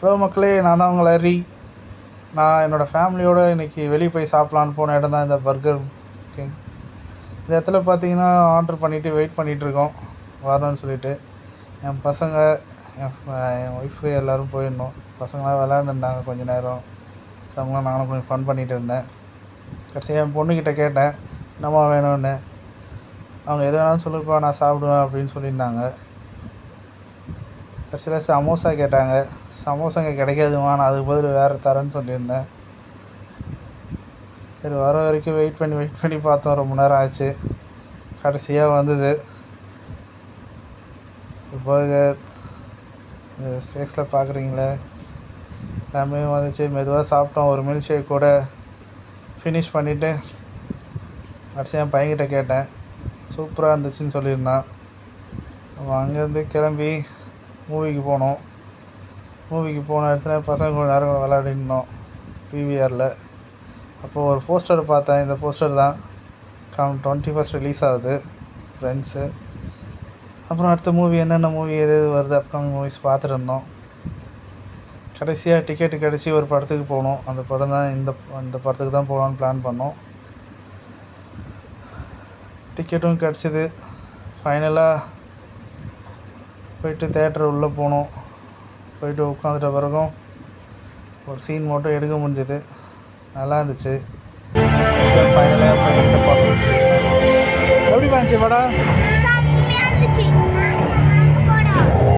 Hello மக்களே நான் தான் உங்கள் ஹரி. நான் என்னோடய ஃபேமிலியோடு இன்றைக்கி வெளியே போய் சாப்பிட்லான்னு போன இடம் தான் இந்த பர்கர். கிங் இந்த இடத்துல பார்த்தீங்கன்னா ஆர்டர் பண்ணிவிட்டு வெயிட் பண்ணிகிட்ருக்கோம் வரணும்னு சொல்லிட்டு. என் பசங்க என் என் ஒய்ஃபு எல்லோரும் போயிருந்தோம். பசங்களாம் விளாண்டுருந்தாங்க கொஞ்ச நேரம். ஸோ அவங்களாம் நானும் கொஞ்சம் ஃபன் பண்ணிகிட்டு இருந்தேன். கடைசியாக என் பொண்ணுக்கிட்ட கேட்டேன் என்னம்மா வேணும்னு. அவங்க எது வேணாலும் சொல்லுப்பா நான் சாப்பிடுவேன் அப்படின்னு சொல்லியிருந்தாங்க. கடைசியில் சமோசா கேட்டாங்க. சமோசா இங்கே கிடைக்காதுமா நான் அதுக்கு பதில் வேறு தரேன்னு சொல்லியிருந்தேன். சரி வர வரைக்கும் வெயிட் பண்ணி வெயிட் பண்ணி பார்த்தோம். ரொம்ப நேரம் ஆச்சு. கடைசியாக வந்தது. பர்கர் ஸ்டேக்ஸில் பார்க்குறீங்களே எல்லாமே வந்துச்சு. மெதுவாக சாப்பிட்டோம். ஒரு மில்க் ஷேக் கூட ஃபினிஷ் பண்ணிவிட்டு கடைசியாக என் பையன்கிட்ட கேட்டேன். சூப்பராக இருந்துச்சுன்னு சொல்லியிருந்தான். நம்ம அங்கேருந்து கிளம்பி மூவிக்கு போனோம். மூவிக்கு போன இடத்துல பசங்க கொஞ்சம் நேரம் விளையாடிருந்தோம் பிவிஆரில் அப்போது ஒரு போஸ்டர் பார்த்தேன். இந்த போஸ்டர் தான். கம் டுவெண்ட்டி ஃபஸ்ட் ரிலீஸ் ஆகுது. ஃப்ரெண்ட்ஸு அப்புறம் அடுத்த மூவி என்னென்ன மூவி எது எது வருது அப்கமிங் மூவிஸ் பார்த்துருந்தோம் கடைசியாக டிக்கெட்டு கிடச்சி ஒரு படத்துக்கு போனோம். அந்த படம் தான் இந்த இந்த படத்துக்கு தான் போகலான்னு பிளான் பண்ணோம். டிக்கெட்டும் கிடச்சிது. ஃபைனலாக போயிட்டு தேட்டர் உள்ளே போனோம். போயிட்டு உட்காந்துட்ட பிறகும் ஒரு சீன் மட்டும் எடுக்க முடிஞ்சது. நல்லா இருந்துச்சு. ஃபைனலாக பையன்கிட்ட எப்படி இருந்துச்சு படம்?